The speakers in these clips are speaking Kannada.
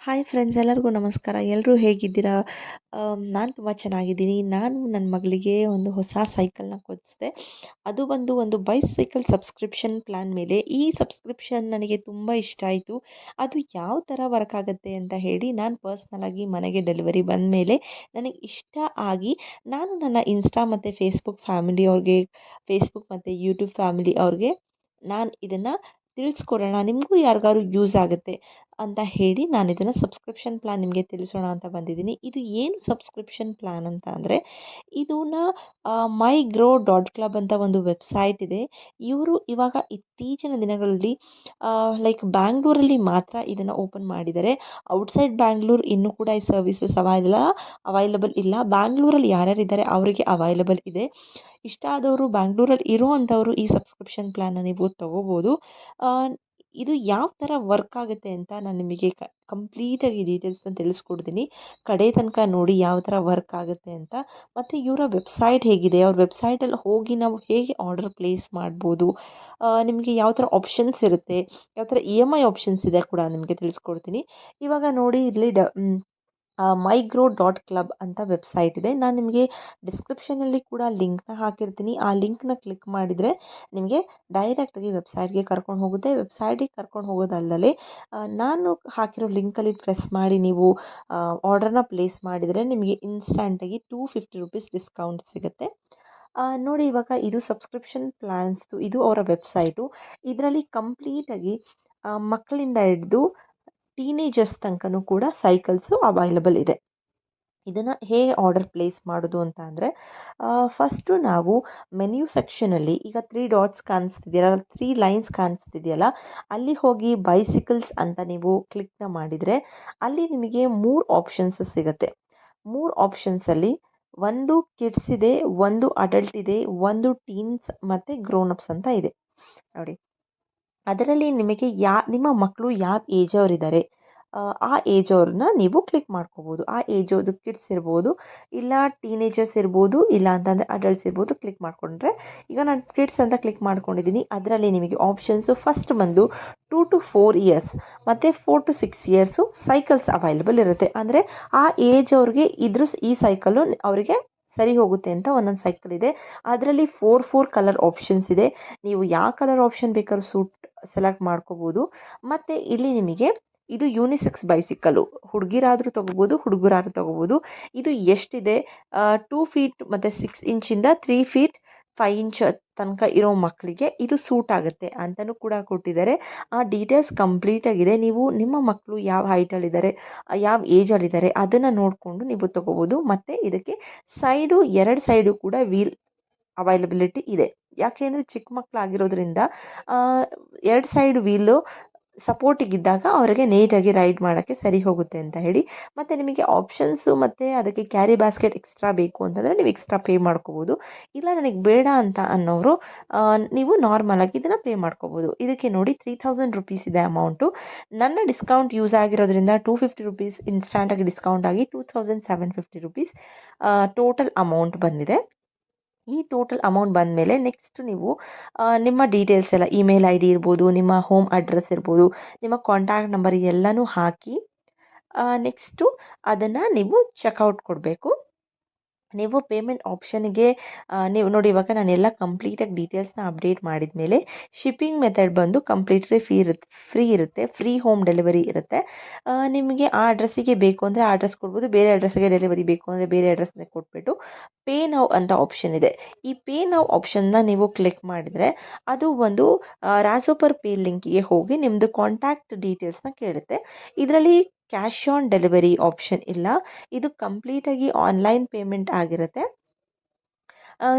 ಹಾಯ್ ಫ್ರೆಂಡ್ಸ್ ಎಲ್ಲರಿಗೂ ನಮಸ್ಕಾರ. ಎಲ್ಲರೂ ಹೇಗಿದ್ದೀರಾ? ನಾನು ತುಂಬ ಚೆನ್ನಾಗಿದ್ದೀನಿ. ನಾನು ನನ್ನ ಮಗಳಿಗೆ ಒಂದು ಹೊಸ ಸೈಕಲ್ನ ಕೊಡಿಸಿದೆ. ಅದು ಬಂದು ಒಂದು ಬೈಸೈಕಲ್ ಸಬ್ಸ್ಕ್ರಿಪ್ಷನ್ ಪ್ಲ್ಯಾನ್ ಮೇಲೆ. ಈ ಸಬ್ಸ್ಕ್ರಿಪ್ಷನ್ ನನಗೆ ತುಂಬ ಇಷ್ಟ ಆಯಿತು. ಅದು ಯಾವ ಥರ ವರ್ಕ್ ಆಗುತ್ತೆ ಅಂತ ಹೇಳಿ ನಾನು ಪರ್ಸ್ನಲಾಗಿ ಮನೆಗೆ ಡೆಲಿವರಿ ಬಂದ ಮೇಲೆ ನನಗೆ ಇಷ್ಟ ಆಗಿ ನಾನು ನನ್ನ ಇನ್ಸ್ಟಾ ಮತ್ತು ಫೇಸ್ಬುಕ್ ಫ್ಯಾಮಿಲಿ ಅವ್ರಿಗೆ ಫೇಸ್ಬುಕ್ ಮತ್ತು ಯೂಟ್ಯೂಬ್ ಫ್ಯಾಮಿಲಿ ಅವ್ರಿಗೆ ನಾನು ಇದನ್ನು ತಿಳಿಸ್ಕೊಡೋಣ. ನಿಮಗೂ ಯಾರಿಗಾದ್ರು ಯೂಸ್ ಆಗುತ್ತೆ. ಅಂತ ಹೇಳಿ ನಾನು ಇದನ್ನು ಸಬ್ಸ್ಕ್ರಿಪ್ಷನ್ ಪ್ಲಾನ್ ನಿಮಗೆ ತಿಳಿಸೋಣ ಅಂತ ಬಂದಿದ್ದೀನಿ. ಇದು ಏನು ಸಬ್ಸ್ಕ್ರಿಪ್ಷನ್ ಪ್ಲಾನ್ ಅಂತ ಅಂದರೆ ಇದನ್ನ ಮೈ ಗ್ರೋ ಡಾಟ್ ಕ್ಲಬ್ ಅಂತ ಒಂದು ವೆಬ್ಸೈಟ್ ಇದೆ. ಇವರು ಇವಾಗ ಇತ್ತೀಚಿನ ದಿನಗಳಲ್ಲಿ ಲೈಕ್ ಬ್ಯಾಂಗ್ಳೂರಲ್ಲಿ ಮಾತ್ರ ಇದನ್ನು ಓಪನ್ ಮಾಡಿದ್ದಾರೆ. ಔಟ್ಸೈಡ್ ಬ್ಯಾಂಗ್ಳೂರ್ ಇನ್ನೂ ಕೂಡ ಈ ಸರ್ವಿಸಸ್ ಅವೈಲ ಅವೈಲಬಲ್ ಇಲ್ಲ. ಬ್ಯಾಂಗ್ಳೂರಲ್ಲಿ ಯಾರ್ಯಾರಿದ್ದಾರೆ ಅವರಿಗೆ ಅವೈಲಬಲ್ ಇದೆ. ಇಷ್ಟ ಆದವರು ಬ್ಯಾಂಗ್ಳೂರಲ್ಲಿ ಇರೋ ಅಂಥವರು ಈ ಸಬ್ಸ್ಕ್ರಿಪ್ಷನ್ ಪ್ಲ್ಯಾನ್ನ ನೀವು ತೊಗೋಬೋದು. ಇದು ಯಾವ ಥರ ವರ್ಕ್ ಆಗುತ್ತೆ ಅಂತ ನಾನು ನಿಮಗೆ ಕ ಕಂಪ್ಲೀಟಾಗಿ ಡೀಟೇಲ್ಸ್ನ ತಿಳಿಸ್ಕೊಡ್ತೀನಿ. ಕಡೆ ತನಕ ನೋಡಿ ಯಾವ ಥರ ವರ್ಕ್ ಆಗುತ್ತೆ ಅಂತ. ಮತ್ತು ಇವರ ವೆಬ್ಸೈಟ್ ಹೇಗಿದೆ? ಅವ್ರ ವೆಬ್ಸೈಟಲ್ಲಿ ಹೋಗಿ ನಾವು ಹೇಗೆ ಆರ್ಡರ್ ಪ್ಲೇಸ್ ಮಾಡ್ಬೋದು? ನಿಮಗೆ ಯಾವ ಥರ ಆಪ್ಷನ್ಸ್ ಇರುತ್ತೆ? ಯಾವ ಥರ ಇ ಎಂ ಐ ಆಪ್ಷನ್ಸ್ ಇದೆ ಕೂಡ ನಿಮಗೆ ತಿಳಿಸ್ಕೊಡ್ತೀನಿ. ಇವಾಗ ನೋಡಿ ಇಲ್ಲಿ ಡ ಮೈಗ್ರೋ ಡಾಟ್ ಕ್ಲಬ್ ಅಂತ ವೆಬ್ಸೈಟ್ ಇದೆ. ನಾನು ನಿಮಗೆ ಡಿಸ್ಕ್ರಿಪ್ಷನಲ್ಲಿ ಕೂಡ ಲಿಂಕ್ನ ಹಾಕಿರ್ತೀನಿ. ಆ ಲಿಂಕ್ನ ಕ್ಲಿಕ್ ಮಾಡಿದರೆ ನಿಮಗೆ ಡೈರೆಕ್ಟಾಗಿ ವೆಬ್ಸೈಟ್ಗೆ ಕರ್ಕೊಂಡು ಹೋಗುತ್ತೆ. ವೆಬ್ಸೈಟಿಗೆ ಕರ್ಕೊಂಡು ಹೋಗೋದಲ್ಲದೆ ನಾನು ಹಾಕಿರೋ ಲಿಂಕಲ್ಲಿ ಪ್ರೆಸ್ ಮಾಡಿ ನೀವು ಆರ್ಡರ್ನ ಪ್ಲೇಸ್ ಮಾಡಿದರೆ ನಿಮಗೆ ಇನ್ಸ್ಟಂಟಾಗಿ ಟೂ ಫಿಫ್ಟಿ ರುಪೀಸ್ ಡಿಸ್ಕೌಂಟ್ ಸಿಗುತ್ತೆ. ನೋಡಿ ಇವಾಗ ಇದು ಸಬ್ಸ್ಕ್ರಿಪ್ಷನ್ ಪ್ಲ್ಯಾನ್ಸ್ದು ಇದು ಅವರ ವೆಬ್ಸೈಟು ಇದರಲ್ಲಿ ಕಂಪ್ಲೀಟಾಗಿ ಮಕ್ಕಳಿಂದ ಹಿಡ್ದು ಟೀನೇಜರ್ಸ್ ತನಕನೂ ಕೂಡ ಸೈಕಲ್ಸು ಅವೈಲಬಲ್ ಇದೆ. ಇದನ್ನು ಹೇಗೆ ಆರ್ಡರ್ ಪ್ಲೇಸ್ ಮಾಡೋದು ಅಂತ ಅಂದರೆ ಫಸ್ಟು ನಾವು ಮೆನ್ಯೂ ಸೆಕ್ಷನಲ್ಲಿ ಈಗ ತ್ರೀ ಡಾಟ್ಸ್ ಕಾಣಿಸ್ತಿದೆಯಲ್ಲ ತ್ರೀ ಲೈನ್ಸ್ ಕಾಣಿಸ್ತಿದೆಯಲ್ಲ, ಅಲ್ಲಿ ಹೋಗಿ ಬೈಸಿಕಲ್ಸ್ ಅಂತ ನೀವು ಕ್ಲಿಕ್ನ ಮಾಡಿದರೆ ಅಲ್ಲಿ ನಿಮಗೆ ಮೂರು ಆಪ್ಷನ್ಸ್ ಸಿಗುತ್ತೆ. ಮೂರು ಆಪ್ಷನ್ಸಲ್ಲಿ ಒಂದು ಕಿಡ್ಸ್ ಇದೆ, ಒಂದು ಅಡಲ್ಟ್ ಇದೆ, ಒಂದು ಟೀನ್ಸ್ ಮತ್ತು ಗ್ರೋನಪ್ಸ್ ಅಂತ ಇದೆ. ನೋಡಿ. ಅದರಲ್ಲಿ ನಿಮಗೆ ಯಾ, ನಿಮ್ಮ ಮಕ್ಕಳು ಯಾವ ಏಜ್ ಅವರಿದ್ದಾರೆ, ಆ ಏಜ್ ಅವ್ರನ್ನ ನೀವು ಕ್ಲಿಕ್ ಮಾಡ್ಕೋಬೋದು. ಆ ಏಜ್ ಅವ್ರದ್ದು ಕಿಡ್ಸ್ ಇರ್ಬೋದು, ಇಲ್ಲ ಟೀನೇಜರ್ಸ್ ಇರ್ಬೋದು, ಇಲ್ಲ ಅಂತಂದರೆ ಅಡಲ್ಟ್ಸ್ ಇರ್ಬೋದು ಕ್ಲಿಕ್ ಮಾಡಿಕೊಂಡ್ರೆ ಈಗ ನಾನು ಕಿಡ್ಸ್ ಅಂತ ಕ್ಲಿಕ್ ಮಾಡ್ಕೊಂಡಿದ್ದೀನಿ ಅದರಲ್ಲಿ ನಿಮಗೆ ಆಪ್ಷನ್ಸು ಫಸ್ಟ್ ಬಂದು ಟೂ ಟು ಫೋರ್ ಇಯರ್ಸ್ ಮತ್ತು four to six years cycles available ಇರುತ್ತೆ. ಅಂದರೆ ಆ ಏಜ್ ಅವ್ರಿಗೆ ಇದ್ರ ಈ ಸೈಕಲ್ಲು ಅವರಿಗೆ ಸರಿ ಹೋಗುತ್ತೆ ಅಂತ ಒಂದೊಂದು ಸೈಕಲ್ ಇದೆ. ಅದರಲ್ಲಿ ಫೋರ್ ಫೋರ್ ಕಲರ್ ಆಪ್ಷನ್ಸ್ ಇದೆ. ನೀವು ಯಾವ ಕಲರ್ ಆಪ್ಷನ್ ಬೇಕಾದ್ರೂ ಸೂಟ್ ಸೆಲೆಕ್ಟ್ ಮಾಡ್ಕೋಬೋದು. ಮತ್ತು ಇಲ್ಲಿ ನಿಮಗೆ ಇದು ಯೂನಿಸೆಕ್ಸ್ ಬೈಸಿಕಲ್ಲು ಹುಡುಗಿರಾದರೂ ತೊಗೋಬೋದು, ಹುಡುಗರಾದ್ರೂ ತೊಗೋಬೋದು. ಇದು ಎಷ್ಟಿದೆ? ಟೂ ಫೀಟ್ ಮತ್ತು ಸಿಕ್ಸ್ ಇಂಚಿಂದ ತ್ರೀ ಫೀಟ್ ಫೈ ಇಂಚ್ ತನಕ ಇರೋ ಮಕ್ಕಳಿಗೆ ಇದು ಸೂಟ್ ಆಗುತ್ತೆ ಅಂತಲೂ ಕೂಡ ಕೊಟ್ಟಿದ್ದಾರೆ. ಆ ಡೀಟೇಲ್ಸ್ ಕಂಪ್ಲೀಟಾಗಿದೆ ನೀವು ನಿಮ್ಮ ಮಕ್ಕಳು ಯಾವ ಹೈಟಲ್ಲಿದ್ದಾರೆ ಯಾವ ಏಜಲ್ಲಿದ್ದಾರೆ ಅದನ್ನು ನೋಡಿಕೊಂಡು ನೀವು ತೊಗೋಬೋದು. ಮತ್ತು ಇದಕ್ಕೆ ಸೈಡು ಎರಡು ಸೈಡು ಕೂಡ ವೀಲ್ ಅವೈಲಬಿಲಿಟಿ ಇದೆ. ಯಾಕೆ ಅಂದರೆ ಚಿಕ್ಕ ಮಕ್ಕಳಾಗಿರೋದ್ರಿಂದ ಎರಡು ಸೈಡ್ ವೀಲು ಸಪೋರ್ಟಿಗಿದ್ದಾಗ ಅವರಿಗೆ ನೀಟಾಗಿ ರೈಡ್ ಮಾಡೋಕ್ಕೆ ಸರಿ ಹೋಗುತ್ತೆ ಅಂತ ಹೇಳಿ. ಮತ್ತು ನಿಮಗೆ ಆಪ್ಷನ್ಸು ಮತ್ತು ಅದಕ್ಕೆ ಕ್ಯಾರಿ ಬ್ಯಾಸ್ಕೆಟ್ ಎಕ್ಸ್ಟ್ರಾ ಬೇಕು ಅಂತಂದರೆ ನೀವು ಎಕ್ಸ್ಟ್ರಾ ಪೇ ಮಾಡ್ಕೋಬೋದು. ಇಲ್ಲ ನನಗೆ ಬೇಡ ಅಂತ ಅನ್ನೋರು ನೀವು ನಾರ್ಮಲಾಗಿ ಇದನ್ನು ಪೇ ಮಾಡ್ಕೋಬೋದು. ಇದಕ್ಕೆ ನೋಡಿ ತ್ರೀ ಥೌಸಂಡ್ ರುಪೀಸ್ ಇದೆ ಅಮೌಂಟು ನನ್ನ ಡಿಸ್ಕೌಂಟ್ ಯೂಸ್ ಆಗಿರೋದ್ರಿಂದ ಟೂ ಫಿಫ್ಟಿ ರುಪೀಸ್ ಇನ್ಸ್ಟಾಂಟಾಗಿ ಡಿಸ್ಕೌಂಟ್ ಆಗಿ two thousand seven fifty rupees total amount ಬಂದಿದೆ. ಈ ಟೋಟಲ್ ಅಮೌಂಟ್ ಬಂದ ಮೇಲೆ ನೆಕ್ಸ್ಟ್ ನೀವು ನಿಮ್ಮ ಡೀಟೇಲ್ಸ್ ಎಲ್ಲ ಇಮೇಲ್ ಐ ಡಿ ಇರ್ಬೋದು, ನಿಮ್ಮ ಹೋಮ್ ಅಡ್ರೆಸ್ ಇರ್ಬೋದು, ನಿಮ್ಮ ಕಾಂಟ್ಯಾಕ್ಟ್ ನಂಬರ್ ಎಲ್ಲನೂ ಹಾಕಿ ನೆಕ್ಸ್ಟು ಅದನ್ನು ನೀವು ಚೆಕ್ಔಟ್ ಕೊಡಬೇಕು. ನೀವು ಪೇಮೆಂಟ್ ಆಪ್ಷನ್ಗೆ ನೀವು ನೋಡಿ ಇವಾಗ ನಾನೆಲ್ಲ ಕಂಪ್ಲೀಟಾಗಿ ಡೀಟೇಲ್ಸ್ನ ಅಪ್ಡೇಟ್ ಮಾಡಿದ ಮೇಲೆ ಶಿಪ್ಪಿಂಗ್ ಮೆಥಡ್ ಬಂದು ಕಂಪ್ಲೀಟ್ಲಿ ಫ್ರೀ ಇರುತ್ತೆ ಫ್ರೀ ಇರುತ್ತೆ ಫ್ರೀ ಹೋಮ್ ಡೆಲಿವರಿ ಇರುತ್ತೆ. ನಿಮಗೆ ಆ ಅಡ್ರೆಸ್ಸಿಗೆ ಬೇಕು ಅಂದರೆ ಆ ಅಡ್ರೆಸ್ ಕೊಡ್ಬೋದು, ಬೇರೆ ಅಡ್ರೆಸ್ಸಿಗೆ ಡೆಲಿವರಿ ಬೇಕು ಅಂದರೆ ಬೇರೆ ಅಡ್ರೆಸ್ನ ಕೊಟ್ಬಿಟ್ಟು ಪೇ ನೌ ಅಂತ ಆಪ್ಷನ್ ಇದೆ. ಈ ಪೇ ನೌ ಆಪ್ಷನ್ನ ನೀವು ಕ್ಲಿಕ್ ಮಾಡಿದರೆ ಅದು ಒಂದು ರಾಸೋಪರ್ ಪೇ ಲಿಂಕಿಗೆ ಹೋಗಿ ನಿಮ್ಮದು ಕಾಂಟ್ಯಾಕ್ಟ್ ಡೀಟೇಲ್ಸ್ನ ಕೇಳುತ್ತೆ. ಇದರಲ್ಲಿ ಕ್ಯಾಶ್ ಆನ್ ಡೆಲಿವರಿ ಆಪ್ಷನ್ ಇಲ್ಲ. ಇದು ಕಂಪ್ಲೀಟಾಗಿ ಆನ್ಲೈನ್ ಪೇಮೆಂಟ್ ಆಗಿರುತ್ತೆ.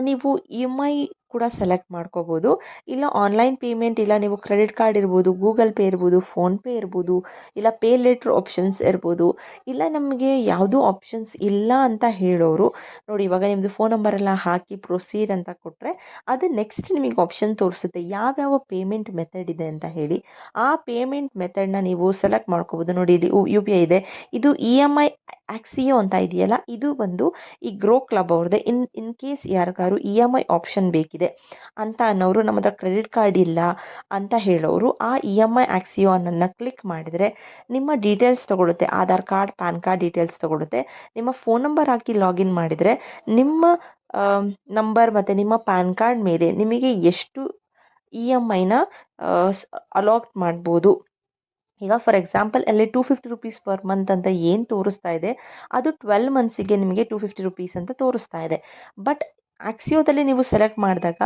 ನೀವು ಇ ಎಂ ಐ ಕೂಡ ಸೆಲೆಕ್ಟ್ ಮಾಡ್ಕೋಬೋದು. ಇಲ್ಲ ಆನ್ಲೈನ್ ಪೇಮೆಂಟ್ ಇಲ್ಲ ನೀವು ಕ್ರೆಡಿಟ್ ಕಾರ್ಡ್ ಇರ್ಬೋದು ಗೂಗಲ್ ಪೇ ಇರ್ಬೋದು ಫೋನ್ಪೇ ಇರ್ಬೋದು, ಇಲ್ಲ ಪೇ ಲೇಟ್ರ್ ಆಪ್ಷನ್ಸ್ ಇರ್ಬೋದು. ಇಲ್ಲ ನಮಗೆ ಯಾವುದೂ ಆಪ್ಷನ್ಸ್ ಇಲ್ಲ ಅಂತ ಹೇಳೋರು, ನೋಡಿ ಇವಾಗ ನಿಮ್ಮದು ಫೋನ್ ನಂಬರೆಲ್ಲ ಹಾಕಿ ಪ್ರೊಸೀಡ್ ಅಂತ ಕೊಟ್ಟರೆ ಅದು ನೆಕ್ಸ್ಟ್ ನಿಮಗೆ ಆಪ್ಷನ್ ತೋರಿಸುತ್ತೆ. ಯಾವ್ಯಾವ ಪೇಮೆಂಟ್ ಮೆಥಡ್ ಇದೆ ಅಂತ ಹೇಳಿ. ಆ ಪೇಮೆಂಟ್ ಮೆಥಡ್ನ ನೀವು ಸೆಲೆಕ್ಟ್ ಮಾಡ್ಕೋಬೋದು. ನೋಡಿ ಇಲ್ಲಿ ಯು ಪಿ ಐ ಇದೆ. ಇದು ಇ ಎಂ ಐ ಆಕ್ಸಿಯೋ ಅಂತ ಇದೆಯಲ್ಲ, ಇದು ಬಂದು ಈ ಗ್ರೋ ಕ್ಲಬ್ ಅವ್ರದ್ದೇ. ಇನ್ ಇನ್ ಕೇಸ್ ಯಾರಿಗಾರು ಇ ಎಂ ಐ ಆಪ್ಷನ್ ಬೇಕಿದೆ ಅಂತ ಅನ್ನೋರು ನಮ್ಮ ಕ್ರೆಡಿಟ್ ಕಾರ್ಡ್ ಇಲ್ಲ ಅಂತ ಹೇಳೋರು, ಆ ಇ ಎಂ ಐ ಆಕ್ಸಿಯೋ ಅನ್ನೋದನ್ನ ಕ್ಲಿಕ್ ಮಾಡಿದರೆ ನಿಮ್ಮ details ತೊಗೊಳುತ್ತೆ Aadhaar card PAN card details ತೊಗೊಳುತ್ತೆ. ನಿಮ್ಮ ಫೋನ್ ನಂಬರ್ ಹಾಕಿ ಲಾಗಿನ್ ಮಾಡಿದರೆ ನಿಮ್ಮ ನಂಬರ್ ಮತ್ತು ನಿಮ್ಮ ಪ್ಯಾನ್ ಕಾರ್ಡ್ ಮೇಲೆ ನಿಮಗೆ ಎಷ್ಟು ಇ ಎಂ ಐನ ಅಲಾಟ್ ಮಾಡ್ಬೋದು. ಈಗ ಫಾರ್ ಎಕ್ಸಾಂಪಲ್ ಅಲ್ಲಿ two fifty rupees per month ಅಂತ ಏನು ತೋರಿಸ್ತಾ ಇದೆ, ಅದು ಟ್ವೆಲ್ ಮಂತ್ಸಿಗೆ ನಿಮಗೆ ಟೂ ಫಿಫ್ಟಿ ರುಪೀಸ್ ಅಂತ ತೋರಿಸ್ತಾ ಇದೆ. ಬಟ್ ಆಕ್ಸಿಯೋದಲ್ಲಿ ನೀವು ಸೆಲೆಕ್ಟ್ ಮಾಡಿದಾಗ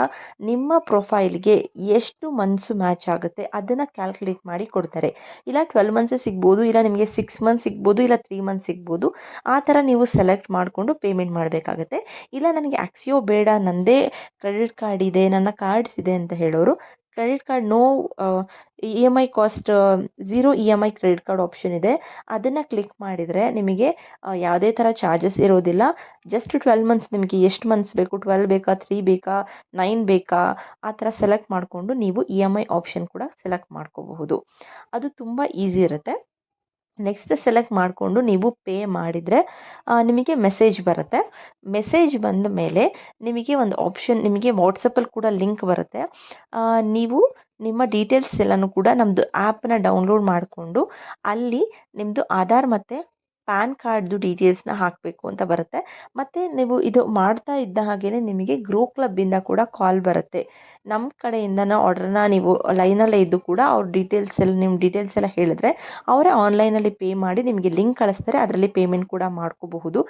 ನಿಮ್ಮ ಪ್ರೊಫೈಲ್ಗೆ ಎಷ್ಟು ಮಂತ್ಸು ಮ್ಯಾಚ್ ಆಗುತ್ತೆ ಅದನ್ನು ಕ್ಯಾಲ್ಕುಲೇಟ್ ಮಾಡಿ ಕೊಡ್ತಾರೆ. ಇಲ್ಲ ಟ್ವೆಲ್ ಮಂತ್ಸೇ ಸಿಗ್ಬೋದು, ಇಲ್ಲ ನಿಮಗೆ ಸಿಕ್ಸ್ ಮಂತ್ಸ್ ಸಿಗ್ಬೋದು, ಇಲ್ಲ ತ್ರೀ ಮಂತ್ಸ್ ಸಿಗ್ಬೋದು, ಆ ಥರ ನೀವು ಸೆಲೆಕ್ಟ್ ಮಾಡಿಕೊಂಡು ಪೇಮೆಂಟ್ ಮಾಡಬೇಕಾಗತ್ತೆ. ಇಲ್ಲ ನನಗೆ ಆಕ್ಸಿಯೋ ಬೇಡ ನನ್ನದೇ ಕ್ರೆಡಿಟ್ ಕಾರ್ಡ್ ಇದೆ, ನನ್ನ ಕಾರ್ಡ್ಸ್ ಇದೆ ಅಂತ ಹೇಳೋರು credit card no E M I cost zero E M I credit card option ಇದೆ. ಅದನ್ನು ಕ್ಲಿಕ್ ಮಾಡಿದರೆ ನಿಮಗೆ ಯಾವುದೇ ಥರ ಚಾರ್ಜಸ್ ಇರೋದಿಲ್ಲ. ಜಸ್ಟ್ ಟ್ವೆಲ್ ಮಂತ್ಸ್ ನಿಮಗೆ ಎಷ್ಟು ಮಂತ್ಸ್ ಬೇಕು? ಟ್ವೆಲ್ ಬೇಕಾ? ತ್ರೀ ಬೇಕಾ? ನೈನ್ ಬೇಕಾ? ಆ ಥರ ಸೆಲೆಕ್ಟ್ ಮಾಡಿಕೊಂಡು ನೀವು ಇ ಎಂ ಐ ಆಪ್ಷನ್ ಕೂಡ ಸೆಲೆಕ್ಟ್ ಮಾಡ್ಕೋಬಹುದು. ಅದು ತುಂಬ ಈಸಿ ಇರುತ್ತೆ. ನೆಕ್ಸ್ಟ್ ಸೆಲೆಕ್ಟ್ ಮಾಡಿಕೊಂಡು ನೀವು ಪೇ ಮಾಡಿದರೆ ನಿಮಗೆ ಮೆಸೇಜ್ ಬರುತ್ತೆ. ಮೆಸೇಜ್ ಬಂದ ಮೇಲೆ ನಿಮಗೆ ಒಂದು ಆಪ್ಷನ್ ನಿಮಗೆ ವಾಟ್ಸಪ್ಪಲ್ಲಿ ಕೂಡ ಲಿಂಕ್ ಬರುತ್ತೆ. ನೀವು ನಿಮ್ಮ ಡೀಟೇಲ್ಸ್ ಎಲ್ಲನೂ ಕೂಡ ನಮ್ಮದು ಆ್ಯಪನ್ನ ಡೌನ್ಲೋಡ್ ಮಾಡಿಕೊಂಡು ಅಲ್ಲಿ ನಿಮ್ಮದು ಆಧಾರ್ ಮತ್ತು ಪ್ಯಾನ್ ಕಾರ್ಡ್ದು ಡೀಟೇಲ್ಸ್ನ ಹಾಕಬೇಕು ಅಂತ ಬರುತ್ತೆ. ಮತ್ತು ನೀವು ಇದು ಮಾಡ್ತಾ ಇದ್ದ ಹಾಗೆಯೇ ನಿಮಗೆ ಗ್ರೋ ಕ್ಲಬ್ಬಿಂದ ಕೂಡ ಕಾಲ್ ಬರುತ್ತೆ. ನಮ್ಮ ಕಡೆಯಿಂದನೇ ಆರ್ಡ್ರನ್ನ ನೀವು ಲೈನಲ್ಲೇ ಇದ್ದು ಕೂಡ ಅವ್ರ ಡೀಟೇಲ್ಸ್ ಎಲ್ಲ ನಿಮ್ಮ ಡೀಟೇಲ್ಸ್ ಎಲ್ಲ ಹೇಳಿದ್ರೆ ಅವರೇ ಆನ್ಲೈನಲ್ಲಿ ಪೇ ಮಾಡಿ ನಿಮಗೆ ಲಿಂಕ್ ಕಳಿಸ್ತಾರೆ. ಅದರಲ್ಲಿ ಪೇಮೆಂಟ್ ಕೂಡ ಮಾಡ್ಕೋಬಹುದು.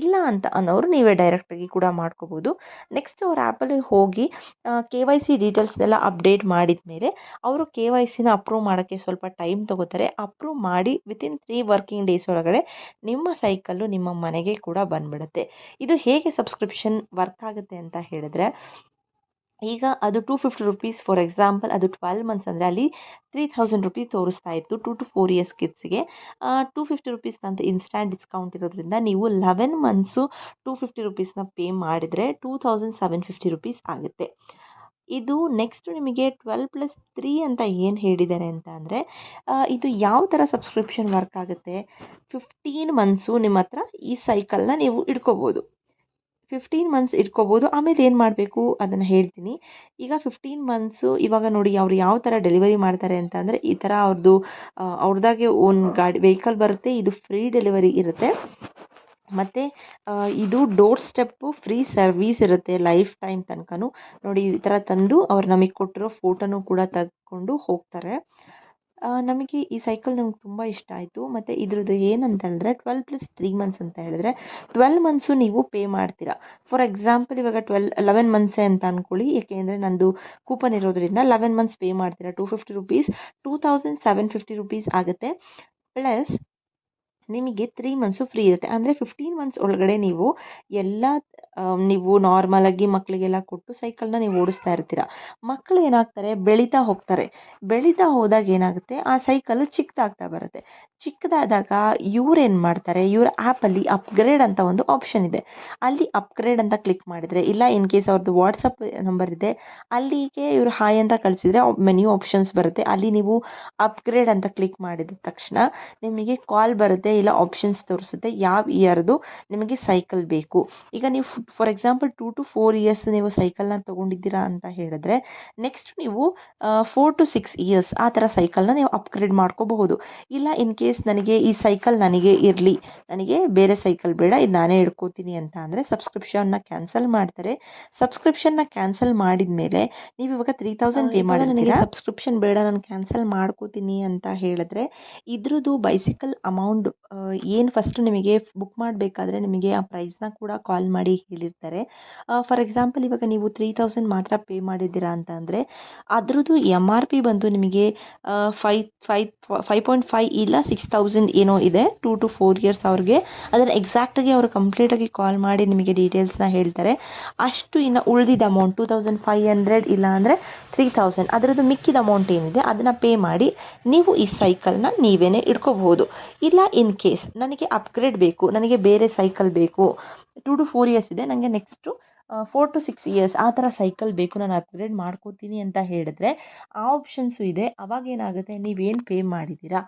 ಇಲ್ಲ ಅಂತ ಅನ್ನೋರು ನೀವೇ ಡೈರೆಕ್ಟಾಗಿ ಕೂಡ ಮಾಡ್ಕೋಬಹುದು. ನೆಕ್ಸ್ಟ್ ಅವ್ರ ಆ್ಯಪಲ್ಲಿ ಹೋಗಿ ಕೆ ವೈ ಸಿ ಡೀಟೇಲ್ಸ್ನೆಲ್ಲ ಅಪ್ಡೇಟ್ ಮಾಡಿದ ಮೇಲೆ ಅವರು ಕೆ ವೈ ಸಿನ ಅಪ್ರೂವ್ ಮಾಡೋಕ್ಕೆ ಸ್ವಲ್ಪ ಟೈಮ್ ತೊಗೋತಾರೆ. ಅಪ್ರೂವ್ ಮಾಡಿ ವಿತಿನ್ ತ್ರೀ ವರ್ಕಿಂಗ್ ಡೇಸ್ ಒಳಗಡೆ ನಿಮ್ಮ ಸೈಕಲ್ಲು ನಿಮ್ಮ ಮನೆಗೆ ಕೂಡ ಬಂದ್ಬಿಡುತ್ತೆ. ಇದು ಹೇಗೆ ಸಬ್ಸ್ಕ್ರಿಪ್ಷನ್ ವರ್ಕ್ ಆಗುತ್ತೆ ಅಂತ ಹೇಳಿದ್ರೆ ಈಗ ಅದು two fifty rupees for example ಅದು ಟ್ವೆಲ್ ಮಂತ್ಸ್ ಅಂದರೆ ಅಲ್ಲಿ ತ್ರೀ ಥೌಸಂಡ್ ರುಪೀಸ್ ತೋರಿಸ್ತಾ ಇತ್ತು ಟು ಟು ಫೋರ್ ಇಯರ್ಸ್ ಕಿಡ್ಸ್ಗೆ ಟೂ ಫಿಫ್ಟಿ ರುಪೀಸ್ ಅಂತ ಇನ್ಸ್ಟ್ಯಾಂಟ್ ಡಿಸ್ಕೌಂಟ್ ಇರೋದ್ರಿಂದ ನೀವು ಲೆವೆನ್ ಮಂತ್ಸು ಟೂ ಫಿಫ್ಟಿ ರುಪೀಸ್ನ ಪೇ ಮಾಡಿದರೆ two thousand seven fifty rupees ಆಗುತ್ತೆ. ಇದು ನೆಕ್ಸ್ಟ್ ನಿಮಗೆ ಟ್ವೆಲ್ ಪ್ಲಸ್ ತ್ರೀ ಅಂತ ಏನು ಹೇಳಿದ್ದಾರೆ ಅಂತ ಅಂದರೆ ಇದು ಯಾವ ಥರ ಸಬ್ಸ್ಕ್ರಿಪ್ಷನ್ ವರ್ಕ್ ಆಗುತ್ತೆ? ಫಿಫ್ಟೀನ್ ಮಂತ್ಸು ನಿಮ್ಮ ಹತ್ರ ಈ ಸೈಕಲ್ನ ನೀವು ಇಟ್ಕೋಬೋದು ಫಿಫ್ಟೀನ್ ಮಂತ್ಸ್ ಇಟ್ಕೋಬೋದು. ಆಮೇಲೆ ಏನು ಮಾಡಬೇಕು? ಅದನ್ನು ಹೇಳ್ತೀನಿ. ಈಗ ಫಿಫ್ಟೀನ್ ಮಂತ್ಸು ಇವಾಗ ನೋಡಿ ಅವ್ರು ಯಾವ ಥರ ಡೆಲಿವರಿ ಮಾಡ್ತಾರೆ ಅಂತ ಅಂದರೆ ಈ ಥರ ಅವ್ರದ್ದು ಅವ್ರದ್ದಾಗೆ ಓನ್ ಗಾಡಿ ವೆಹಿಕಲ್ ಬರುತ್ತೆ. ಇದು ಫ್ರೀ ಡೆಲಿವರಿ ಇರುತ್ತೆ. ಮತ್ತು ಇದು ಡೋರ್ ಸ್ಟೆಪ್ಪು ಫ್ರೀ ಸರ್ವೀಸ್ ಇರುತ್ತೆ ಲೈಫ್ ಟೈಮ್ ತನಕನೂ. ನೋಡಿ ಈ ಥರ ತಂದು ಅವ್ರು ನಮಗೆ ಕೊಟ್ಟಿರೋ ಫೋಟೋನೂ ಕೂಡ ತಗೊಂಡು ಹೋಗ್ತಾರೆ. ನಮಗೆ ಈ ಸೈಕಲ್ ನಮ್ಗೆ ತುಂಬ ಇಷ್ಟ ಆಯಿತು. ಮತ್ತು ಇದ್ರದ್ದು ಏನಂತ ಹೇಳಿದ್ರೆ ಟ್ವೆಲ್ ಪ್ಲಸ್ ತ್ರೀ ಮಂತ್ಸ್ ಅಂತ ಹೇಳಿದ್ರೆ ಟ್ವೆಲ್ ಮಂತ್ಸು ನೀವು ಪೇ ಮಾಡ್ತೀರಾ. ಫಾರ್ ಎಕ್ಸಾಂಪಲ್ ಇವಾಗ ಟ್ವೆಲ್ ಲೆವೆನ್ ಮಂತ್ಸೇ ಅಂತ ಅಂದ್ಕೊಳ್ಳಿ ಏಕೆಂದರೆ ನಂದು ಕೂಪನ್ ಇರೋದ್ರಿಂದ ಲೆವೆನ್ ಮಂತ್ಸ್ ಪೇ ಮಾಡ್ತೀರಾ. Two fifty rupees two thousand seven fifty rupees ಆಗುತ್ತೆ. ಪ್ಲಸ್ ನಿಮಗೆ ತ್ರೀ ಮಂತ್ಸು ಫ್ರೀ ಇರುತ್ತೆ. ಅಂದರೆ ಫಿಫ್ಟೀನ್ ಮಂತ್ಸ್ ಒಳಗಡೆ ನೀವು ಎಲ್ಲ ನೀವು ನಾರ್ಮಲಾಗಿ ಮಕ್ಕಳಿಗೆಲ್ಲ ಕೊಟ್ಟು ಸೈಕಲ್ನ ನೀವು ಓಡಿಸ್ತಾ ಇರ್ತೀರ? ಮಕ್ಕಳು ಏನಾಗ್ತಾರೆ? ಬೆಳೀತಾ ಹೋಗ್ತಾರೆ. ಬೆಳೀತಾ ಹೋದಾಗ ಏನಾಗುತ್ತೆ? ಆ ಸೈಕಲ್ ಚಿಕ್ಕದಾಗ್ತಾ ಬರುತ್ತೆ. ಚಿಕ್ಕದಾದಾಗ ಇವ್ರು ಏನು ಮಾಡ್ತಾರೆ? ಇವ್ರ ಆ್ಯಪಲ್ಲಿ ಅಪ್ಗ್ರೇಡ್ ಅಂತ ಒಂದು ಆಪ್ಷನ್ ಇದೆ. ಅಲ್ಲಿ ಅಪ್ಗ್ರೇಡ್ ಅಂತ ಕ್ಲಿಕ್ ಮಾಡಿದರೆ, ಇಲ್ಲ ಇನ್ ಕೇಸ್ ಅವ್ರದ್ದು ವಾಟ್ಸಪ್ ನಂಬರ್ ಇದೆ, ಅಲ್ಲಿಗೆ ಇವರು ಹಾಯ್ ಅಂತ ಕಳಿಸಿದರೆ ಮೆನ್ಯೂ ಆಪ್ಷನ್ಸ್ ಬರುತ್ತೆ. ಅಲ್ಲಿ ನೀವು ಅಪ್ಗ್ರೇಡ್ ಅಂತ ಕ್ಲಿಕ್ ಮಾಡಿದ ತಕ್ಷಣ ನಿಮಗೆ ಕಾಲ್ ಬರುತ್ತೆ, ಇಲ್ಲ ಆಪ್ಷನ್ಸ್ ತೋರಿಸುತ್ತೆ. ಯಾವ ಇಯರ್ದು ನಿಮಗೆ ಸೈಕಲ್ ಬೇಕು. ಈಗ ನೀವು for example two to four years ನೀವು ಸೈಕಲ್ನ ತೊಗೊಂಡಿದ್ದೀರಾ ಅಂತ ಹೇಳಿದ್ರೆ ನೆಕ್ಸ್ಟ್ ನೀವು ಫೋರ್ ಟು ಸಿಕ್ಸ್ ಇಯರ್ಸ್ ಆ ಥರ ಸೈಕಲ್ನ ನೀವು ಅಪ್ಗ್ರೇಡ್ ಮಾಡ್ಕೋಬಹುದು. ಇಲ್ಲ ಇನ್ ಕೇಸ್ ನನಗೆ ಈ ಸೈಕಲ್ ನನಗೆ ಇರಲಿ ನನಗೆ ಬೇರೆ ಸೈಕಲ್ ಬೇಡ ಇದು ನಾನೇ ಹಿಡ್ಕೋತೀನಿ ಅಂತ ಅಂದರೆ ಸಬ್ಸ್ಕ್ರಿಪ್ಷನ್ನ ಕ್ಯಾನ್ಸಲ್ ಮಾಡ್ತಾರೆ. ಸಬ್ಸ್ಕ್ರಿಪ್ಷನ್ನ ಕ್ಯಾನ್ಸಲ್ ಮಾಡಿದ ಮೇಲೆ ನೀವು ಇವಾಗ ತ್ರೀ ತೌಸಂಡ್ ಪೇ ಮಾಡಿ ನನಗೆ ಸಬ್ಸ್ಕ್ರಿಪ್ಷನ್ ಬೇಡ ನಾನು ಕ್ಯಾನ್ಸಲ್ ಮಾಡ್ಕೋತೀನಿ ಅಂತ ಹೇಳಿದ್ರೆ ಇದ್ರದ್ದು ಬೈಸಿಕಲ್ ಅಮೌಂಟ್ ಏನು ಫಸ್ಟ್ ನಿಮಗೆ ಬುಕ್ ಮಾಡಬೇಕಾದ್ರೆ ನಿಮಗೆ ಆ ಪ್ರೈಸ್ನ ಕೂಡ ಕಾಲ್ ಮಾಡಿ ಹೇಳಿರ್ತಾರೆ. ಫಾರ್ ಎಕ್ಸಾಂಪಲ್ ಇವಾಗ ನೀವು ತ್ರೀ ತೌಸಂಡ್ ಮಾತ್ರ ಪೇ ಮಾಡಿದ್ದೀರಾ ಅಂತ ಅಂದರೆ ಅದ್ರದ್ದು ಎಂ ಆರ್ ಪಿ ಬಂದು ನಿಮಗೆ five five five point five ಇಲ್ಲ ಸಿಕ್ಸ್ ತೌಸಂಡ್ ಏನೋ ಇದೆ ಟೂ ಟು ಫೋರ್ ಇಯರ್ಸ್ ಅವ್ರಿಗೆ ಅದನ್ನು ಎಕ್ಸಾಕ್ಟಾಗಿ ಅವರು ಕಂಪ್ಲೀಟಾಗಿ ಕಾಲ್ ಮಾಡಿ ನಿಮಗೆ ಡೀಟೇಲ್ಸ್ನ ಹೇಳ್ತಾರೆ. ಅಷ್ಟು ಇನ್ನು ಉಳಿದಿದ್ದ amount two thousand five hundred ಇಲ್ಲ ಅಂದರೆ ತ್ರೀ ತೌಸಂಡ್ ಅದರದ್ದು ಮಿಕ್ಕಿದ ಅಮೌಂಟ್ ಏನಿದೆ, ಅದನ್ನು ಪೇ ಮಾಡಿ ನೀವು ಈ ಸೈಕಲ್ನ ನೀವೇ ಇಟ್ಕೋಬಹುದು ಇಲ್ಲ ಇನ್ ಕೇಸ್ ನನಗೆ ಅಪ್ಗ್ರೇಡ್ ಬೇಕು, ನನಗೆ ಬೇರೆ ಸೈಕಲ್ ಬೇಕು ಟೂ ಟು ಫೋರ್ ಇಯರ್ಸ್ ಇದೆ ನನಗೆ next four to six years ಆ ಥರ ಸೈಕಲ್ ಬೇಕು, ನಾನು ಅಪ್ಗ್ರೇಡ್ ಮಾಡ್ಕೋತೀನಿ ಅಂತ ಹೇಳಿದ್ರೆ, ಆ ಆಪ್ಷನ್ಸು ಇದೆ. ಅವಾಗ ಏನಾಗುತ್ತೆ, ನೀವೇನು ಪೇ ಮಾಡಿದ್ದೀರಾ,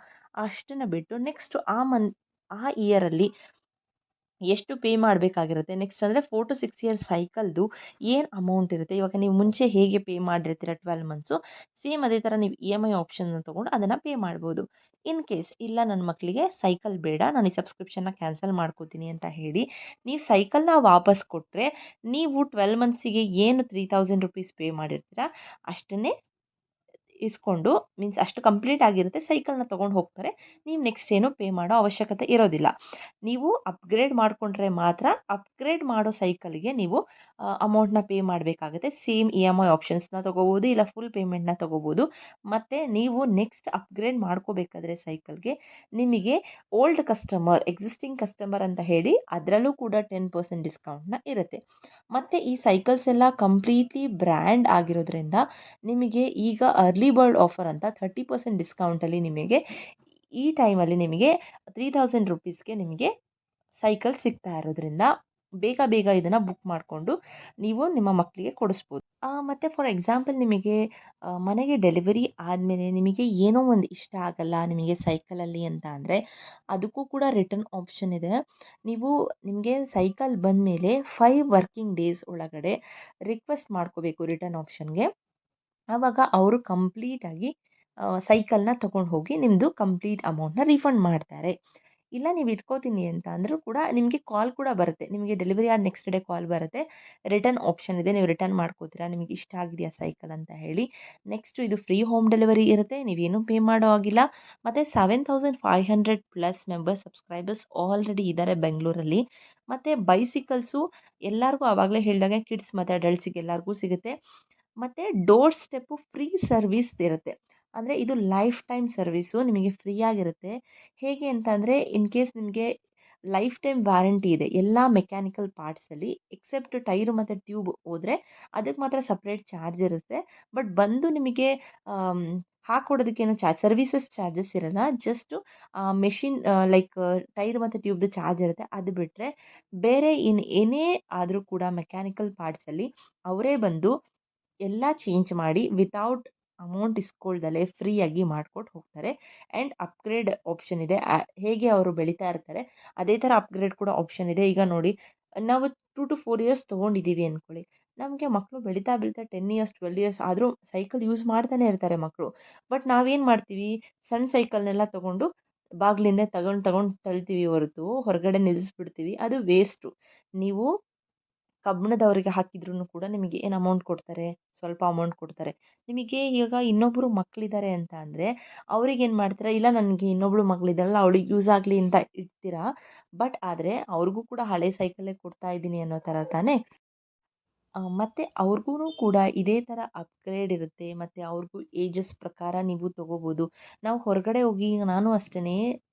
ಅಷ್ಟನ್ನು ಬಿಟ್ಟು ನೆಕ್ಸ್ಟ್ ಆ ಮಂತ್ ಆ ಇಯರಲ್ಲಿ ಎಷ್ಟು ಪೇ ಮಾಡಬೇಕಾಗಿರುತ್ತೆ? ನೆಕ್ಸ್ಟ್ ಅಂದರೆ ಫೋರ್ ಟು ಸಿಕ್ಸ್ ಇಯರ್ಸ್ ಸೈಕಲ್ದು ಏನು ಅಮೌಂಟ್ ಇರುತ್ತೆ? ಇವಾಗ ನೀವು ಮುಂಚೆ ಹೇಗೆ ಪೇ ಮಾಡಿರ್ತೀರ ಟ್ವೆಲ್ ಮಂತ್ಸು ಸೇಮ್ ಅದೇ ಥರ ನೀವು ಇ ಎಂ ಐ ಆಪ್ಷನ್ನ ತೊಗೊಂಡು ಅದನ್ನು ಪೇ ಮಾಡ್ಬೋದು. ಇನ್ ಕೇಸ್ ಇಲ್ಲ ನನ್ನ ಮಕ್ಕಳಿಗೆ ಸೈಕಲ್ ಬೇಡ, ನಾನು ಈ ಸಬ್ಸ್ಕ್ರಿಪ್ಷನ್ನ ಕ್ಯಾನ್ಸಲ್ ಮಾಡ್ಕೋತೀನಿ ಅಂತ ಹೇಳಿ ನೀವು ಸೈಕಲ್ನ ವಾಪಸ್ ಕೊಟ್ಟರೆ ನೀವು ಟ್ವೆಲ್ ಮಂತ್ಸಿಗೆ ಏನು ತ್ರೀ ತೌಸಂಡ್ ರುಪೀಸ್ ಪೇ ಮಾಡಿರ್ತೀರ? ಅಷ್ಟನ್ನೇ ಇಸ್ಕೊಂಡು ಮೀನ್ಸ್ ಅಷ್ಟು ಕಂಪ್ಲೀಟ್ ಆಗಿರುತ್ತೆ ಸೈಕಲ್ನ ತೊಗೊಂಡು ಹೋಗ್ತಾರೆ. ನೀವು ನೆಕ್ಸ್ಟ್ ಏನು ಪೇ ಮಾಡೋ ಅವಶ್ಯಕತೆ ಇರೋದಿಲ್ಲ. ನೀವು ಅಪ್ಗ್ರೇಡ್ ಮಾಡಿಕೊಂಡ್ರೆ ಮಾತ್ರ ಅಪ್ಗ್ರೇಡ್ ಮಾಡೋ ಸೈಕಲ್ಗೆ ನೀವು ಅಮೌಂಟ್ನ ಪೇ ಮಾಡಬೇಕಾಗುತ್ತೆ. ಸೇಮ್ ಇ ಎಂ ಐ ಆಪ್ಷನ್ಸ್ನ ತೊಗೋಬೋದು, ಇಲ್ಲ ಫುಲ್ ಪೇಮೆಂಟ್ನ ತೊಗೋಬೋದು. ಮತ್ತು ನೀವು ನೆಕ್ಸ್ಟ್ ಅಪ್ಗ್ರೇಡ್ ಮಾಡ್ಕೋಬೇಕಾದ್ರೆ ಸೈಕಲ್ಗೆ ನಿಮಗೆ ಓಲ್ಡ್ ಕಸ್ಟಮರ್ ಎಕ್ಸಿಸ್ಟಿಂಗ್ ಕಸ್ಟಮರ್ ಅಂತ ಹೇಳಿ ಅದರಲ್ಲೂ ಕೂಡ ಟೆನ್ ಪರ್ಸೆಂಟ್ ಡಿಸ್ಕೌಂಟ್ನ ಇರುತ್ತೆ. ಮತ್ತು ಈ ಸೈಕಲ್ಸ್ ಎಲ್ಲ ಕಂಪ್ಲೀಟ್ಲಿ ಬ್ರ್ಯಾಂಡ್ ಆಗಿರೋದ್ರಿಂದ ನಿಮಗೆ ಈಗ ಅರ್ಲಿ ಬರ್ಡ್ ಆಫರ್ ಅಂತ ಥರ್ಟಿ ಪರ್ಸೆಂಟ್ ಡಿಸ್ಕೌಂಟಲ್ಲಿ ನಿಮಗೆ ಈ ಟೈಮಲ್ಲಿ ನಿಮಗೆ ತ್ರೀ ತೌಸಂಡ್ ರುಪೀಸ್ಗೆ ನಿಮಗೆ ಸೈಕಲ್ ಸಿಗ್ತಾ ಇರೋದ್ರಿಂದ ಬೇಗ ಬೇಗ ಇದನ್ನು ಬುಕ್ ಮಾಡಿಕೊಂಡು ನೀವು ನಿಮ್ಮ ಮಕ್ಕಳಿಗೆ ಕೊಡಿಸ್ಬೋದು. ಮತ್ತು ಫಾರ್ ಎಕ್ಸಾಂಪಲ್ ನಿಮಗೆ ಮನೆಗೆ ಡೆಲಿವರಿ ಆದಮೇಲೆ ನಿಮಗೆ ಏನೋ ಒಂದು ಇಷ್ಟ ಆಗಲ್ಲ ನಿಮಗೆ ಸೈಕಲಲ್ಲಿ ಅಂತ ಅಂದರೆ ಅದಕ್ಕೂ ಕೂಡ ರಿಟರ್ನ್ ಆಪ್ಷನ್ ಇದೆ. ನೀವು ನಿಮಗೆ ಸೈಕಲ್ ಬಂದ ಮೇಲೆ ಫೈವ್ ವರ್ಕಿಂಗ್ ಡೇಸ್ ಒಳಗಡೆ ರಿಕ್ವೆಸ್ಟ್ ಮಾಡ್ಕೋಬೇಕು ರಿಟರ್ನ್ ಆಪ್ಷನ್ಗೆ ಆವಾಗ ಅವರು ಕಂಪ್ಲೀಟಾಗಿ ಸೈಕಲ್ನ ತಗೊಂಡು ಹೋಗಿ ನಿಮ್ಮದು ಕಂಪ್ಲೀಟ್ ಅಮೌಂಟ್ನ ರೀಫಂಡ್ ಮಾಡ್ತಾರೆ. ಇಲ್ಲ ನೀವು ಇಟ್ಕೋತೀನಿ ಅಂತ ಅಂದರೂ ಕೂಡ ನಿಮಗೆ ಕಾಲ್ ಕೂಡ ಬರುತ್ತೆ. ನಿಮಗೆ ಡೆಲಿವರಿ ಆದ ನೆಕ್ಸ್ಟ್ ಡೇ ಕಾಲ್ ಬರುತ್ತೆ. ರಿಟರ್ನ್ ಆಪ್ಷನ್ ಇದೆ, ನೀವು ರಿಟರ್ನ್ ಮಾಡ್ಕೋತೀರಾ, ನಿಮಗೆ ಇಷ್ಟ ಆಗಿದೆಯಾ ಸೈಕಲ್ ಅಂತ ಹೇಳಿ. ನೆಕ್ಸ್ಟ್ ಇದು ಫ್ರೀ ಹೋಮ್ ಡೆಲಿವರಿ ಇರುತ್ತೆ, ನೀವೇನು ಪೇ ಮಾಡೋ ಆಗಿಲ್ಲ ಮತ್ತು seven thousand five hundred plus members subscribers already ಇದ್ದಾರೆ ಬೆಂಗಳೂರಲ್ಲಿ ಮತ್ತು ಬೈಸಿಕಲ್ಸು ಎಲ್ಲರಿಗೂ ಆವಾಗಲೇ ಹೇಳಿದಾಗ ಕಿಡ್ಸ್ ಮತ್ತು ಅಡಲ್ಟ್ಸಿಗೆ ಎಲ್ಲರಿಗೂ ಸಿಗುತ್ತೆ. ಮತ್ತು ಡೋರ್ ಸ್ಟೆಪ್ಪು ಫ್ರೀ ಸರ್ವಿಸ್ ಇರುತ್ತೆ. ಅಂದರೆ ಇದು ಲೈಫ್ ಟೈಮ್ ಸರ್ವಿಸು ನಿಮಗೆ ಫ್ರೀಯಾಗಿರುತ್ತೆ ಹೇಗೆ ಅಂತಂದರೆ ಇನ್ ಕೇಸ್ ನಿಮಗೆ ಲೈಫ್ ಟೈಮ್ ವ್ಯಾರಂಟಿ ಇದೆ, ಎಲ್ಲ ಮೆಕ್ಯಾನಿಕಲ್ ಪಾರ್ಟ್ಸಲ್ಲಿ ಎಕ್ಸೆಪ್ಟ್ ಟೈರು ಮತ್ತು ಟ್ಯೂಬ್ ಹೋದರೆ, ಅದಕ್ಕೆ ಮಾತ್ರ ಸಪ್ರೇಟ್ ಚಾರ್ಜ್ ಇರುತ್ತೆ. ಬಟ್ ಬಂದು ನಿಮಗೆ ಹಾಕ್ಕೊಡೋದಕ್ಕೇನು ಚಾರ್ಜ್ ಸರ್ವಿಸಸ್ ಚಾರ್ಜಸ್ ಇರೋಲ್ಲ. ಜಸ್ಟು ಮೆಷಿನ್ ಲೈಕ್ ಟೈರ್ ಮತ್ತು ಟ್ಯೂಬ್ದು ಚಾರ್ಜ್ ಇರುತ್ತೆ. ಅದು ಬಿಟ್ಟರೆ ಬೇರೆ ಇನ್ ಏನೇ ಆದರೂ ಕೂಡ ಮೆಕ್ಯಾನಿಕಲ್ ಪಾರ್ಟ್ಸಲ್ಲಿ ಅವರೇ ಬಂದು ಎಲ್ಲ ಚೇಂಜ್ ಮಾಡಿ ವಿತೌಟ್ ಅಮೌಂಟ್ ಇಸ್ಕೊಳ್ದಲೆ ಫ್ರೀಯಾಗಿ ಮಾಡಿಕೊಟ್ಟು ಹೋಗ್ತಾರೆ. ಆ್ಯಂಡ್ ಅಪ್ಗ್ರೇಡ್ ಆಪ್ಷನ್ ಇದೆ. ಹೇಗೆ ಅವರು ಬೆಳೀತಾ ಇರ್ತಾರೆ, ಅದೇ ಥರ ಅಪ್ಗ್ರೇಡ್ ಕೂಡ ಆಪ್ಷನ್ ಇದೆ. ಈಗ ನೋಡಿ, ನಾವು ಟೂ ಟು ಫೋರ್ ಇಯರ್ಸ್ ತೊಗೊಂಡಿದ್ದೀವಿ ಅಂದ್ಕೊಳ್ಳಿ ನಮಗೆ ಮಕ್ಕಳು ಬೆಳೀತಾ ಬೆಳೀತಾ ಟೆನ್ ಇಯರ್ಸ್ ಟ್ವೆಲ್ ಇಯರ್ಸ್ ಆದರೂ ಸೈಕಲ್ ಯೂಸ್ ಮಾಡ್ತಾನೆ ಇರ್ತಾರೆ ಮಕ್ಕಳು ಬಟ್ ನಾವೇನು ಮಾಡ್ತೀವಿ? ಸಣ್ಣ ಸೈಕಲ್ನೆಲ್ಲ ತೊಗೊಂಡು ಬಾಗಿಲಿಂದ ತಗೊಂಡು ತಗೊಂಡು ತಳ್ತೀವಿ ಹೊರತು, ಹೊರಗಡೆ ನಿಲ್ಲಿಸ್ಬಿಡ್ತೀವಿ ಅದು ವೇಸ್ಟು ನೀವು ಕಬ್ಬಣದವರಿಗೆ ಹಾಕಿದ್ರೂ ಕೂಡ ನಿಮಗೆ ಏನು ಅಮೌಂಟ್ ಕೊಡ್ತಾರೆ? ಸ್ವಲ್ಪ ಅಮೌಂಟ್ ಕೊಡ್ತಾರೆ. ನಿಮಗೆ ಈಗ ಇನ್ನೊಬ್ಬರು ಮಕ್ಕಳಿದ್ದಾರೆ ಅಂತ ಅಂದರೆ ಅವ್ರಿಗೇನು ಮಾಡ್ತೀರಾ? ಇಲ್ಲ, ನನಗೆ ಇನ್ನೊಬ್ಬಳು ಮಗಳಿದ್ದಾಳಲ್ಲ, ಅವಳಿಗೆ ಯೂಸ್ ಆಗಲಿ ಅಂತ ಇಡ್ತೀರಾ? ಬಟ್ ಆದರೆ ಅವ್ರಿಗೂ ಕೂಡ ಹಳೆ ಸೈಕಲೇ ಕೊಡ್ತಾ ಇದ್ದೀನಿ ಅನ್ನೋ ಥರ ತಾನೇ? ಮತ್ತು ಅವ್ರಿಗೂ ಕೂಡ ಇದೇ ಥರ ಅಪ್ಗ್ರೇಡ್ ಇರುತ್ತೆ ಮತ್ತು ಅವ್ರಿಗೂ ಏಜಸ್ ಪ್ರಕಾರ ನೀವು ತೊಗೋಬೋದು. ನಾವು ಹೊರಗಡೆ ಹೋಗಿ ನಾನು ಅಷ್ಟೇ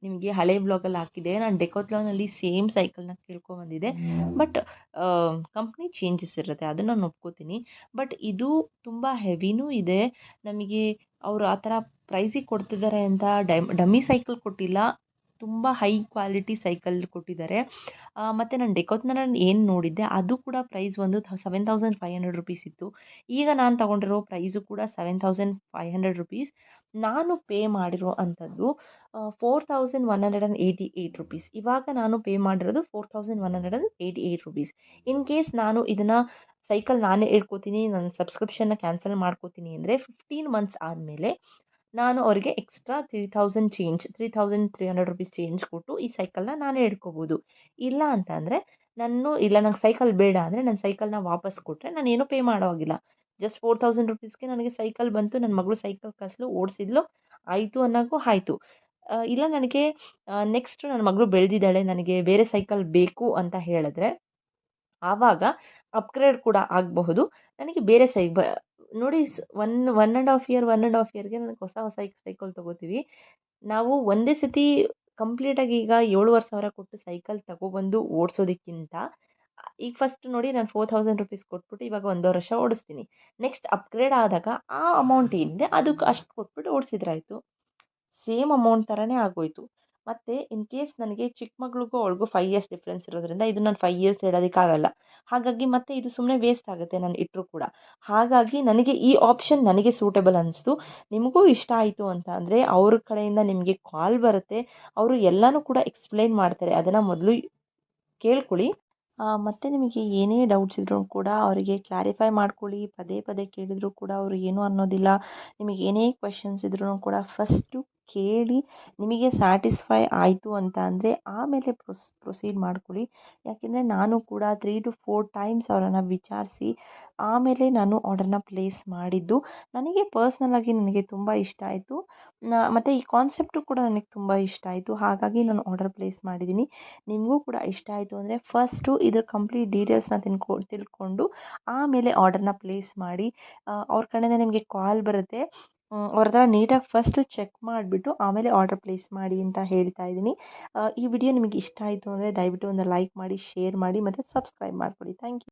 ನಿಮಗೆ ಹಳೆ ಬ್ಲಾಗಲ್ಲಿ ಹಾಕಿದ್ದೆ ನಾನು ಡೆಕೋತ್ಲಾನಲ್ಲಿ ಸೇಮ್ ಸೈಕಲ್ನ ಕೇಳ್ಕೊಂಬಂದಿದ್ದೆ ಬಟ್ ಕಂಪ್ನಿ ಚೇಂಜಸ್ ಇರುತ್ತೆ ಅದನ್ನು ನಾನು ಒಪ್ಕೋತೀನಿ. ಬಟ್ ಇದು ತುಂಬ ಹೆವಿನೂ ಇದೆ. ನಮಗೆ ಅವರು ಆ ಥರ ಪ್ರೈಸಿಗೆ ಕೊಡ್ತಿದ್ದಾರೆ ಅಂತ ಡಮ್ ಡಮ್ಮಿ ಸೈಕಲ್ ಕೊಟ್ಟಿಲ್ಲ. ತುಂಬ ಹೈ ಕ್ವಾಲಿಟಿ ಸೈಕಲ್ ಕೊಟ್ಟಿದ್ದಾರೆ. ಮತ್ತು ನಾನು ಡೆಕೋತ್ನಲ್ಲಿ ಏನು ನೋಡಿದ್ದೆ, ಅದು ಕೂಡ ಪ್ರೈಸ್ ಒಂದು seven thousand five hundred rupees ಇತ್ತು. ಈಗ ನಾನು ತಗೊಂಡಿರೋ ಪ್ರೈಸು ಕೂಡ seven thousand five hundred rupees ನಾನು ಪೇ ಮಾಡಿರೋ ಅಂಥದ್ದು four thousand one hundred and eighty eight rupees ಇವಾಗ ನಾನು ಪೇ ಮಾಡಿರೋದು four thousand one hundred and eighty eight rupees in case ನಾನು ಇದನ್ನು ಸೈಕಲ್ ನಾನೇ ಇಟ್ಕೋತೀನಿ ನನ್ನ ಸಬ್ಸ್ಕ್ರಿಪ್ಷನ್ನ ಕ್ಯಾನ್ಸಲ್ ಮಾಡ್ಕೋತೀನಿ ಅಂದರೆ ಫಿಫ್ಟೀನ್ ಮಂತ್ಸ್ ಆದಮೇಲೆ ನಾನು ಅವರಿಗೆ extra three thousand change three thousand three hundred rupees change ಕೊಟ್ಟು ಈ ಸೈಕಲ್ನ ನಾನೇ ಹಿಡ್ಕೋಬೋದು. ಇಲ್ಲ ಅಂತ ಅಂದರೆ ನಾನು, ಇಲ್ಲ ನಂಗೆ ಸೈಕಲ್ ಬೇಡ ಅಂದರೆ ನನ್ನ ಸೈಕಲ್ನ ವಾಪಸ್ ಕೊಟ್ಟರೆ ನಾನು ಏನೂ ಪೇ ಮಾಡೋ ಹಾಗಿಲ್ಲ. ಜಸ್ಟ್ ಫೋರ್ ತೌಸಂಡ್ ರುಪೀಸ್ಗೆ ನನಗೆ ಸೈಕಲ್ ಬಂತು ನನ್ನ ಮಗಳು ಸೈಕಲ್ ಕಲಿಸ್ಲು ಓಡಿಸಿದ್ಲು, ಆಯಿತು ಅನ್ನೋಕ್ಕೂ ಆಯಿತು. ಇಲ್ಲ ನನಗೆ ನೆಕ್ಸ್ಟ್ ನನ್ನ ಮಗಳು ಬೆಳೆದಿದ್ದಾಳೆ, ನನಗೆ ಬೇರೆ ಸೈಕಲ್ ಬೇಕು ಅಂತ ಹೇಳಿದ್ರೆ, ಆವಾಗ ಅಪ್ಗ್ರೇಡ್ ಕೂಡ ಆಗಬಹುದು. ನನಗೆ ಬೇರೆ ಸೈ ನೋಡಿ one one and half year, one and half ಇಯರ್ಗೆ ನನಗೆ ಹೊಸ ಹೊಸ ಸೈಕಲ್ ತೊಗೋತೀವಿ. ನಾವು ಒಂದೇ ಸತಿ ಕಂಪ್ಲೀಟಾಗಿ ಈಗ ಏಳುವರೆ ಸಾವಿರ ಕೊಟ್ಟು ಸೈಕಲ್ ತಗೊಬಂದು ಓಡಿಸೋದಕ್ಕಿಂತ, ಈಗ ಫಸ್ಟ್ ನೋಡಿ ನಾನು ಫೋರ್ ಥೌಸಂಡ್ ರುಪೀಸ್ ಕೊಟ್ಬಿಟ್ಟು ಇವಾಗ ಒಂದೂವರೆ ವರ್ಷ ಓಡಿಸ್ತೀನಿ. ನೆಕ್ಸ್ಟ್ ಅಪ್ಗ್ರೇಡ್ ಆದಾಗ ಆ ಅಮೌಂಟ್ ಏನಿದೆ ಅದಕ್ಕೆ ಅಷ್ಟು ಕೊಟ್ಬಿಟ್ಟು ಓಡಿಸಿದ್ರಾಯ್ತು. ಸೇಮ್ ಅಮೌಂಟ್ ಥರನೇ ಆಗೋಯಿತು. ಮತ್ತು ಇನ್ ಕೇಸ್ ನನಗೆ ಚಿಕ್ಕ ಮಗಳಿಗೂ ಅವಳಿಗೂ ಫೈವ್ ಇಯರ್ಸ್ ಡಿಫ್ರೆನ್ಸ್ ಇರೋದ್ರಿಂದ ಇದು ನಾನು ಫೈವ್ ಇಯರ್ಸ್ ಇಡೋದಕ್ಕಾಗಲ್ಲ ಹಾಗಾಗಿ ಮತ್ತೆ ಇದು ಸುಮ್ಮನೆ ವೇಸ್ಟ್ ಆಗುತ್ತೆ ನಾನು ಇಟ್ಟರು ಕೂಡ. ಹಾಗಾಗಿ ನನಗೆ ಈ ಆಪ್ಷನ್ ನನಗೆ ಸೂಟೇಬಲ್ ಅನ್ನಿಸ್ತು ನಿಮಗೂ ಇಷ್ಟ ಆಯಿತು ಅಂತ ಅಂದರೆ ಅವ್ರ ಕಡೆಯಿಂದ ನಿಮಗೆ ಕಾಲ್ ಬರುತ್ತೆ. ಅವರು ಎಲ್ಲನೂ ಕೂಡ ಎಕ್ಸ್ಪ್ಲೈನ್ ಮಾಡ್ತಾರೆ. ಅದನ್ನು ಮೊದಲು ಕೇಳ್ಕೊಳ್ಳಿ. ಮತ್ತು ನಿಮಗೆ ಏನೇ ಡೌಟ್ಸ್ ಇದ್ರೂ ಕೂಡ ಅವರಿಗೆ ಕ್ಲಾರಿಫೈ ಮಾಡ್ಕೊಳ್ಳಿ. ಪದೇ ಪದೇ ಕೇಳಿದರೂ ಕೂಡ ಅವರು ಏನೂ ಅನ್ನೋದಿಲ್ಲ. ನಿಮಗೆ ಏನೇ ಕ್ವೆಶನ್ಸ್ ಇದ್ರೂ ಕೂಡ ಫಸ್ಟು ಕೇಳಿ ನಿಮಗೆ ಸ್ಯಾಟಿಸ್ಫೈ ಆಯಿತು ಅಂತ ಅಂದರೆ ಆಮೇಲೆ ಪ್ರೊಸ್ ಪ್ರೊಸೀಡ್ ಮಾಡ್ಕೊಳ್ಳಿ. ಯಾಕೆಂದರೆ ನಾನು ಕೂಡ ತ್ರೀ ಟು ಫೋರ್ ಟೈಮ್ಸ್ ಅವರನ್ನು ವಿಚಾರಿಸಿ ಆಮೇಲೆ ನಾನು ಆರ್ಡರ್ನ ಪ್ಲೇಸ್ ಮಾಡಿದ್ದು. ನನಗೆ ಪರ್ಸ್ನಲಾಗಿ ನನಗೆ ತುಂಬ ಇಷ್ಟ ಆಯಿತು. ಮತ್ತು ಈ ಕಾನ್ಸೆಪ್ಟು ಕೂಡ ನನಗೆ ತುಂಬ ಇಷ್ಟ ಆಯಿತು. ಹಾಗಾಗಿ ನಾನು ಆರ್ಡರ್ ಪ್ಲೇಸ್ ಮಾಡಿದ್ದೀನಿ. ನಿಮಗೂ ಕೂಡ ಇಷ್ಟ ಆಯಿತು ಅಂದರೆ ಫಸ್ಟು ಇದ್ರ ಕಂಪ್ಲೀಟ್ ಡೀಟೇಲ್ಸ್ನ ತಿನ್ಕೊ, ತಿಳ್ಕೊಂಡು ಆಮೇಲೆ ಆರ್ಡರ್ನ ಪ್ಲೇಸ್ ಮಾಡಿ. ಅವ್ರ ಕಡೆಯಿಂದ ನಿಮಗೆ ಕಾಲ್ ಬರುತ್ತೆ. ಅವ್ರ ಹತ್ರ ನೀಟಾಗಿ ಫಸ್ಟ್ ಚೆಕ್ ಮಾಡಿಬಿಟ್ಟು ಆಮೇಲೆ ಆರ್ಡರ್ ಪ್ಲೇಸ್ ಮಾಡಿ ಅಂತ ಹೇಳ್ತಾ ಇದ್ದೀನಿ. ಈ ವಿಡಿಯೋ ನಿಮಗೆ ಇಷ್ಟ ಆಯಿತು ಅಂದರೆ ದಯವಿಟ್ಟು ಒಂದು ಲೈಕ್ ಮಾಡಿ ಶೇರ್ ಮಾಡಿ ಮತ್ತು ಸಬ್ಸ್ಕ್ರೈಬ್ ಮಾಡಿಕೊಡಿ. Thank you